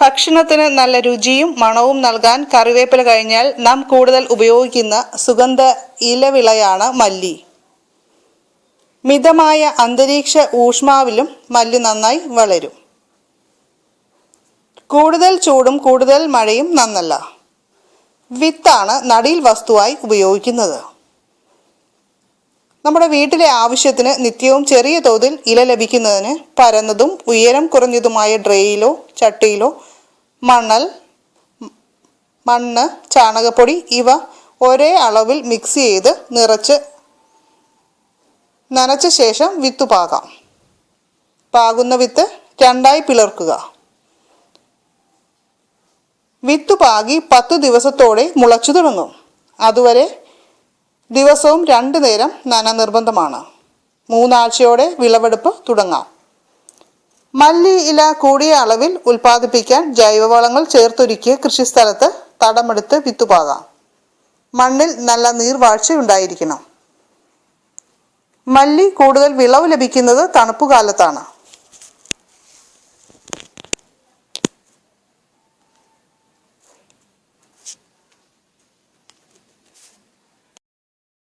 ഭക്ഷണത്തിന് നല്ല രുചിയും മണവും നൽകാൻ കറിവേപ്പില കഴിഞ്ഞാൽ നാം കൂടുതൽ ഉപയോഗിക്കുന്ന സുഗന്ധ ഇലവിളയാണ് മല്ലി. മിതമായ അന്തരീക്ഷ ഊഷ്മാവിലും മല്ലി നന്നായി വളരും. കൂടുതൽ ചൂടും കൂടുതൽ മഴയും നന്നല്ല. വിത്താണ് നടീൽ വസ്തുവായി ഉപയോഗിക്കുന്നത്. നമ്മുടെ വീട്ടിലെ ആവശ്യത്തിന് നിത്യവും ചെറിയ തോതിൽ ഇല ലഭിക്കുന്നതിന് പരന്നതും ഉയരം കുറഞ്ഞതുമായ ഡ്രേയിലോ ചട്ടിയിലോ മണൽ മണ്ണ് ചാണകപ്പൊടി ഇവ ഒരേ അളവിൽ മിക്സ് ചെയ്ത് നിറച്ച് നനച്ച ശേഷം വിത്ത് പാകാം. പാകുന്ന വിത്ത് രണ്ടായി പിളർക്കുക. വിത്ത് പാകി പത്ത് ദിവസത്തോടെ മുളച്ചു തുടങ്ങും. അതുവരെ ദിവസവും രണ്ടു നേരം നന നിർബന്ധമാണ് മൂന്നാഴ്ചയോടെ വിളവെടുപ്പ് തുടങ്ങാം. മല്ലി ഇല കൂടിയ അളവിൽ ഉൽപ്പാദിപ്പിക്കാൻ ജൈവവളങ്ങൾ ചേർത്തൊരുക്കിയ കൃഷിസ്ഥലത്ത് തടമെടുത്ത് വിത്തുപാകാം. മണ്ണിൽ നല്ല നീർവാഴ്ച ഉണ്ടായിരിക്കണം. മല്ലി കൂടുതൽ വിളവ് ലഭിക്കുന്നത് തണുപ്പുകാലത്താണ്.